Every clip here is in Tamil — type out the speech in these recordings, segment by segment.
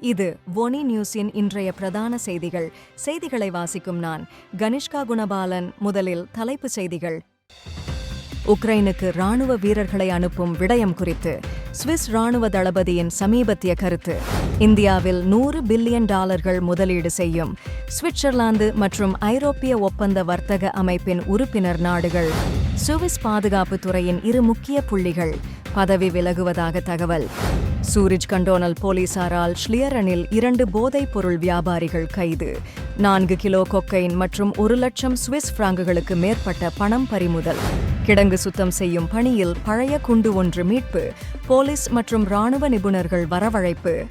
இது ஒனி நியூஸின் இன்றைய பிரதான செய்திகள். செய்திகளை வாசிக்கும் நான் கனிஷ்கா குணபாலன். முதலில் தலைப்புச் செய்திகள். உக்ரைனுக்கு ராணுவ வீரர்களை அனுப்பும் விடயம் குறித்து. சுவிஸ் ராணுவ தளபதியின் சமீபத்திய கருத்து. இந்தியாவில் நூறு பில்லியன் டாலர்கள் முதலீடு செய்யும். சுவிட்சர்லாந்து மற்றும் ஐரோப்பிய ஒப்பந்த வர்த்தக அமைப்பின் உறுப்பினர் நாடுகள். சுவிஸ் பாதுகாப்பு துறையின் இரு முக்கிய புள்ளிகள். பதவி விலகுவதாக தகவல். சூரிஜ் கண்டோனல் போலீசாரால் ஷ்லியரனில் இரண்டு போதைப் பொருள் வியாபாரிகள் கைது. நான்கு கிலோ கொக்கைன் மற்றும் ஒரு லட்சம் சுவிஸ் பிராங்குகளுக்கு மேற்பட்ட பணம் பறிமுதல். கிடங்கு சுத்தம் செய்யும் பணியில் பழைய குண்டு ஒன்று மீட்பு போலீஸ் மற்றும் ராணுவ நிபுணர்கள் வரவழைப்பு.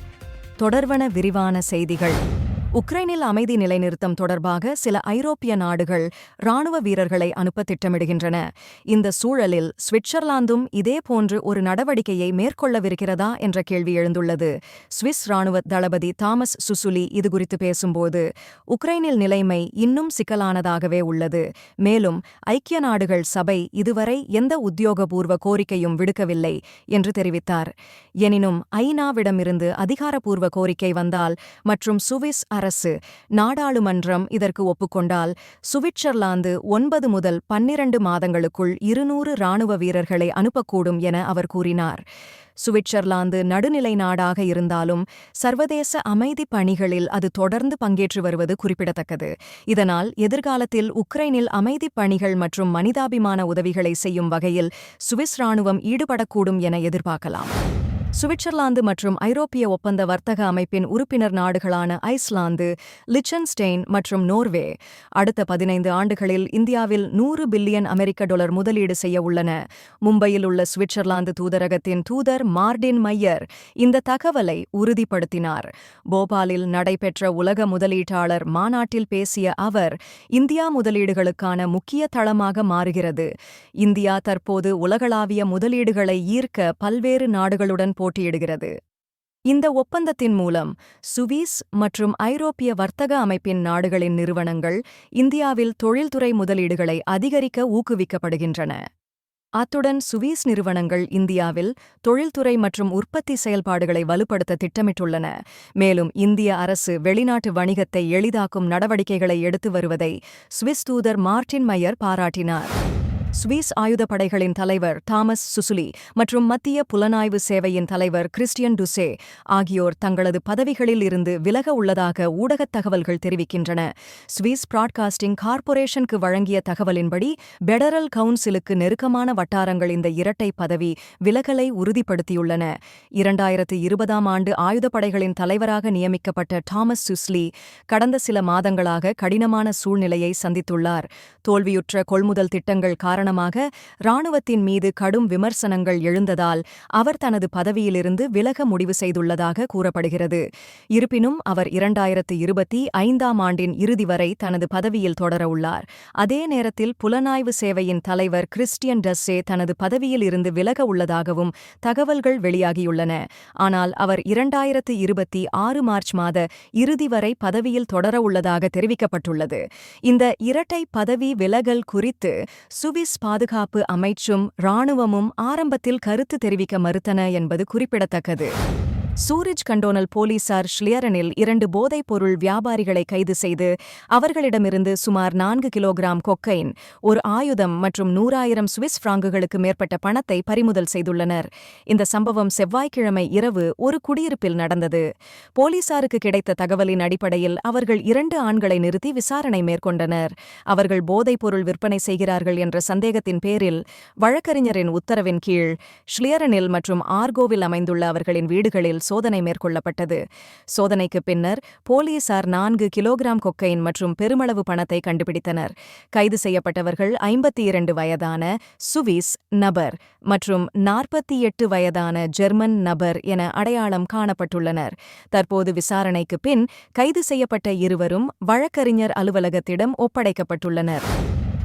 தொடர்வன விரிவான செய்திகள். உக்ரைனில் அமைதி நிலைநிறுத்தம் தொடர்பாக சில ஐரோப்பிய நாடுகள் ராணுவ வீரர்களை அனுப்ப திட்டமிடுகின்றன. இந்த சூழலில் சுவிட்சர்லாந்தும் இதேபோன்று ஒரு நடவடிக்கையை மேற்கொள்ளவிருக்கிறதா என்ற கேள்வி எழுந்துள்ளது. சுவிஸ் ராணுவ தளபதி தாமஸ் சுசுலி இதுகுறித்து பேசும்போது உக்ரைனில் நிலைமை இன்னும் சிக்கலானதாகவே உள்ளது. மேலும் ஐக்கிய நாடுகள் சபை இதுவரை எந்த உத்தியோகபூர்வ கோரிக்கையும் விடுக்கவில்லை என்று தெரிவித்தார். எனினும் ஐநாவிடமிருந்து அதிகாரப்பூர்வ கோரிக்கை வந்தால் மற்றும் சுவிஸ் அரசு. நாடாளுமன்றம் இதற்கு ஒப்புக்கொண்டால் சுவிட்சர்லாந்து ஒன்பது முதல் பன்னிரண்டு மாதங்களுக்குள் இருநூறு ராணுவ வீரர்களை அனுப்பக்கூடும் என அவர் கூறினார். சுவிட்சர்லாந்து நடுநிலை நாடாக இருந்தாலும் சர்வதேச அமைதி பணிகளில் அது தொடர்ந்து பங்கேற்று வருவது குறிப்பிடத்தக்கது. இதனால் எதிர்காலத்தில் உக்ரைனில் அமைதி பணிகள் மற்றும் மனிதாபிமான உதவிகளை செய்யும் வகையில் சுவிஸ் ராணுவம் ஈடுபடக்கூடும் என எதிர்பார்க்கலாம். சுவிட்சர்லாந்து மற்றும் ஐரோப்பிய ஒப்பந்த வர்த்தக அமைப்பின் உறுப்பினர் நாடுகளான ஐஸ்லாந்து லிச்சன்ஸ்டெயின் மற்றும் நோர்வே அடுத்த பதினைந்து ஆண்டுகளில் இந்தியாவில் நூறு பில்லியன் அமெரிக்க டாலர் முதலீடு செய்ய உள்ளன. மும்பையில் உள்ள சுவிட்சர்லாந்து தூதரகத்தின் தூதர் மார்டின் மையர் இந்த தகவலை உறுதிப்படுத்தினார். போபாலில் நடைபெற்ற உலக முதலீட்டாளர் மாநாட்டில் பேசிய அவர் இந்தியா முதலீடுகளுக்கான முக்கிய தளமாக மாறுகிறது. இந்தியா தற்போது உலகளாவிய முதலீடுகளை ஈர்க்க பல்வேறு நாடுகளுடன் போட்டியிடுகிறது. இந்த ஒப்பந்தத்தின் மூலம் சுவீஸ் மற்றும் ஐரோப்பிய வர்த்தக அமைப்பின் நாடுகளின் நிறுவனங்கள் இந்தியாவில் தொழில்துறை முதலீடுகளை அதிகரிக்க ஊக்குவிக்கப்படுகின்றன. அத்துடன் சுவீஸ் நிறுவனங்கள் இந்தியாவில் தொழில்துறை மற்றும் உற்பத்தி செயல்பாடுகளை வலுப்படுத்த திட்டமிட்டுள்ளன. மேலும் இந்திய அரசு வெளிநாட்டு வணிகத்தை எளிதாக்கும் நடவடிக்கைகளை எடுத்து வருவதை சுவிஸ் தூதர் மார்டின் மையர் பாராட்டினார். சுவிஸ் ஆயுத படைகளின் தலைவர் தாமஸ் சுசுலி மற்றும் மத்திய புலனாய்வு சேவையின் தலைவர் கிறிஸ்டியன் டுசே ஆகியோர் தங்களது பதவிகளில் இருந்து விலக உள்ளதாக ஊடகத் தகவல்கள் தெரிவிக்கின்றன. சுவிஸ் பிராட்காஸ்டிங் கார்ப்பரேஷனுக்கு வழங்கிய தகவலின்படி பெடரல் கவுன்சிலுக்கு நெருக்கமான வட்டாரங்கள் இந்த இரட்டை பதவி விலகலை உறுதிப்படுத்தியுள்ளன. இரண்டாயிரத்து இருபதாம் ஆண்டு ஆயுதப்படைகளின் தலைவராக நியமிக்கப்பட்ட தாமஸ் சுஸ்லி கடந்த சில மாதங்களாக கடினமான சூழ்நிலையை சந்தித்துள்ளார். தோல்வியுற்ற கொள்முதல் திட்டங்கள் காரணமாக காரணமாக இராணுவத்தின் மீது கடும் விமர்சனங்கள் எழுந்ததால் அவர் தனது பதவியிலிருந்து விலக முடிவு செய்துள்ளதாக கூறப்படுகிறது. இருப்பினும் அவர் இரண்டாயிரத்து இருபத்தி ஐந்தாம் ஆண்டின் இறுதி வரை தனது பதவியில் தொடரவுள்ளார் அதே நேரத்தில் புலனாய்வு சேவையின் தலைவர் கிறிஸ்டியன் டஸ்ஸே தனது பதவியில் இருந்து விலக உள்ளதாகவும் தகவல்கள் வெளியாகியுள்ளன. ஆனால் அவர் இரண்டாயிரத்து இருபத்தி ஆறு மார்ச் மாத இறுதி வரை பதவியில் தொடரவுள்ளதாக தெரிவிக்கப்பட்டுள்ளது. இந்த இரட்டை பதவி விலகல் குறித்து சுவிஸ் பாதுகாப்பு அமைச்சும் இராணுவமும் ஆரம்பத்தில் கருத்து தெரிவிக்க மறுத்தன என்பது குறிப்பிடத்தக்கது. சூரிஜ் கண்டோனல் போலீசார் ஷ்லியரனில் இரண்டு போதைப் பொருள் வியாபாரிகளை கைது செய்து அவர்களிடமிருந்து சுமார் நான்கு கிலோகிராம் கொக்கைன் ஒரு ஆயுதம் மற்றும் நூறாயிரம் சுவிஸ் பிராங்குகளுக்கு மேற்பட்ட பணத்தை பறிமுதல் செய்துள்ளனர். இந்த சம்பவம் செவ்வாய்க்கிழமை இரவு ஒரு குடியிருப்பில் நடந்தது. போலீசாருக்கு கிடைத்த தகவலின் அடிப்படையில் அவர்கள் இரண்டு ஆண்களை நிறுத்தி விசாரணை மேற்கொண்டனர். அவர்கள் போதைப் பொருள் விற்பனை செய்கிறார்கள் என்ற சந்தேகத்தின் பேரில் வழக்கறிஞரின் உத்தரவின் கீழ் ஷ்லியரனில் மற்றும் ஆர்கோவில் அமைந்துள்ள அவர்களின் வீடுகளில் சோதனை மேற்கொள்ளப்பட்டது. சோதனைக்கு பின்னர் போலீசார் நான்கு கிலோகிராம் கொக்கைன் மற்றும் பெருமளவு பணத்தை கண்டுபிடித்தனர். கைது செய்யப்பட்டவர்கள் ஐம்பத்தி இரண்டு வயதான சுவிஸ் நபர் மற்றும் நாற்பத்தி எட்டு வயதான ஜெர்மன் நபர் என அடையாளம் காணப்பட்டுள்ளனர். தற்போது விசாரணைக்கு பின் கைது செய்யப்பட்ட இருவரும் வழக்கறிஞர் அலுவலகத்திடம் ஒப்படைக்கப்பட்டுள்ளனர்.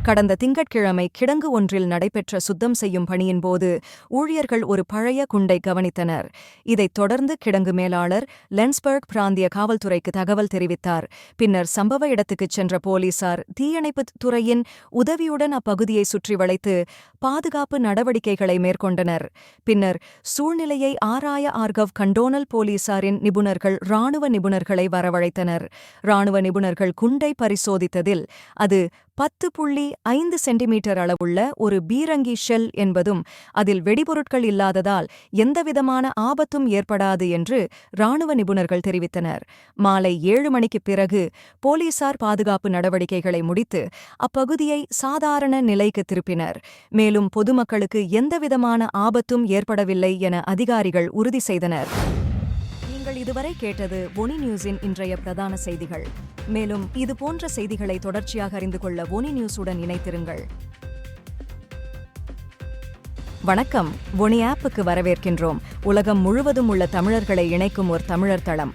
கடந்த திங்கட்கிழமை கிடங்கு ஒன்றில் நடைபெற்ற சுத்தம் செய்யும் பணியின்போது ஊழியர்கள் ஒரு பழைய குண்டை கவனித்தனர். இதைத் தொடர்ந்து கிடங்கு மேலாளர் லென்ஸ்பர்க் பிராந்திய காவல்துறைக்கு தகவல் தெரிவித்தார். பின்னர் சம்பவ இடத்துக்குச் சென்ற போலீசார் தீயணைப்புத் துறையின் உதவியுடன் அப்பகுதியை சுற்றி வளைத்து பாதுகாப்பு நடவடிக்கைகளை மேற்கொண்டனர். பின்னர் சூழ்நிலையை ஆராய ஆர்கவ் கண்டோனல் போலீசாரின் நிபுணர்கள் ராணுவ நிபுணர்களை வரவழைத்தனர். ராணுவ நிபுணர்கள் குண்டை பரிசோதித்ததில் அது பத்து புள்ளி ஐந்து சென்டிமீட்டர் அளவுள்ள ஒரு பீரங்கி ஷெல் என்பதும் அதில் வெடிபொருட்கள் இல்லாததால் எந்தவிதமான ஆபத்தும் ஏற்படாது என்று ராணுவ நிபுணர்கள் தெரிவித்தனர். மாலை ஏழு மணிக்குப் பிறகு போலீசார் பாதுகாப்பு நடவடிக்கைகளை முடித்து அப்பகுதியை சாதாரண நிலைக்கு திருப்பினர். மேலும் மேலும் பொதுமக்களுக்கு எந்தவிதமான ஆபத்தும் ஏற்படவில்லை என அதிகாரிகள் உறுதி செய்தனர். நீங்கள் இதுவரை கேட்டது ஒனி நியூஸின் இன்றைய பிரதான செய்திகள். மேலும் இது போன்ற செய்திகளை தொடர்ச்சியாக அறிந்து கொள்ள ஒனி நியூஸுடன் இணைத்திருங்கள் வணக்கம். ஒனி ஆப்புக்கு வரவேற்கின்றோம். உலகம் முழுவதும் உள்ள தமிழர்களை இணைக்கும் ஒரு தமிழர் தளம்.